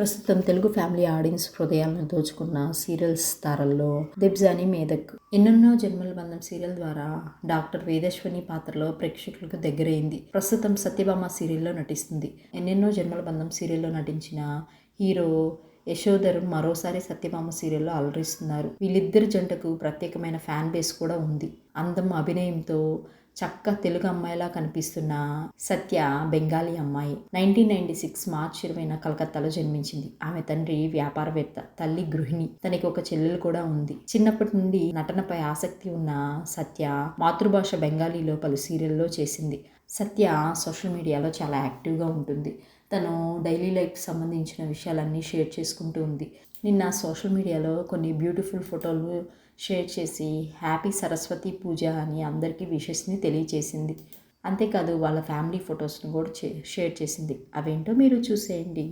ప్రస్తుతం Telugu family audience హృదయాలను దోచుకున్న సీరియల్స్ తారల్లో దిబ్జాని మేదక్. ఎన్నెన్నో జన్మల బంధం సీరియల్ ద్వారా డాక్టర్ వేదశ్వని పాత్రలో ప్రేక్షకులకు దగ్గరైంది. ప్రస్తుతం సత్యభామ సీరియల్లో నటిస్తుంది. ఎన్నెన్నో జన్మల బంధం సీరియల్లో నటించిన హీరో యశోధర్ మరోసారి సత్యభామ సీరియల్లో అలరిస్తున్నారు. వీళ్ళిద్దరి జంటకు ప్రత్యేకమైన ఫ్యాన్ బేస్ కూడా ఉంది. అందం అభినయంతో చక్క తెలుగు అమ్మాయిలా కనిపిస్తున్న సత్య బెంగాలీ అమ్మాయి. నైన్టీన్ నైన్టీ సిక్స్ మార్చ్ ఇరవైన కలకత్తాలో జన్మించింది. ఆమె తండ్రి వ్యాపారవేత్త తల్లి గృహిణి. తనకి ఒక చెల్లెలు కూడా ఉంది. చిన్నప్పటి నుండి నటనపై ఆసక్తి ఉన్న సత్య మాతృభాష బెంగాలీలో పలు సీరియల్లో చేసింది. సత్య సోషల్ మీడియాలో చాలా యాక్టివ్గా ఉంటుంది. తను డైలీ లైఫ్ సంబంధించిన విషయాలన్నీ షేర్ చేసుకుంటూ ఉంది. నిన్న సోషల్ మీడియాలో కొన్ని బ్యూటిఫుల్ ఫోటోలు షేర్ చేసి హ్యాపీ సరస్వతి పూజ అని అందరికీ విషెస్ని తెలియచేసింది. అంతేకాదు వాళ్ళ ఫ్యామిలీ ఫొటోస్ని కూడా షేర్ చేసింది. అవేంటో మీరు చూసేయండి.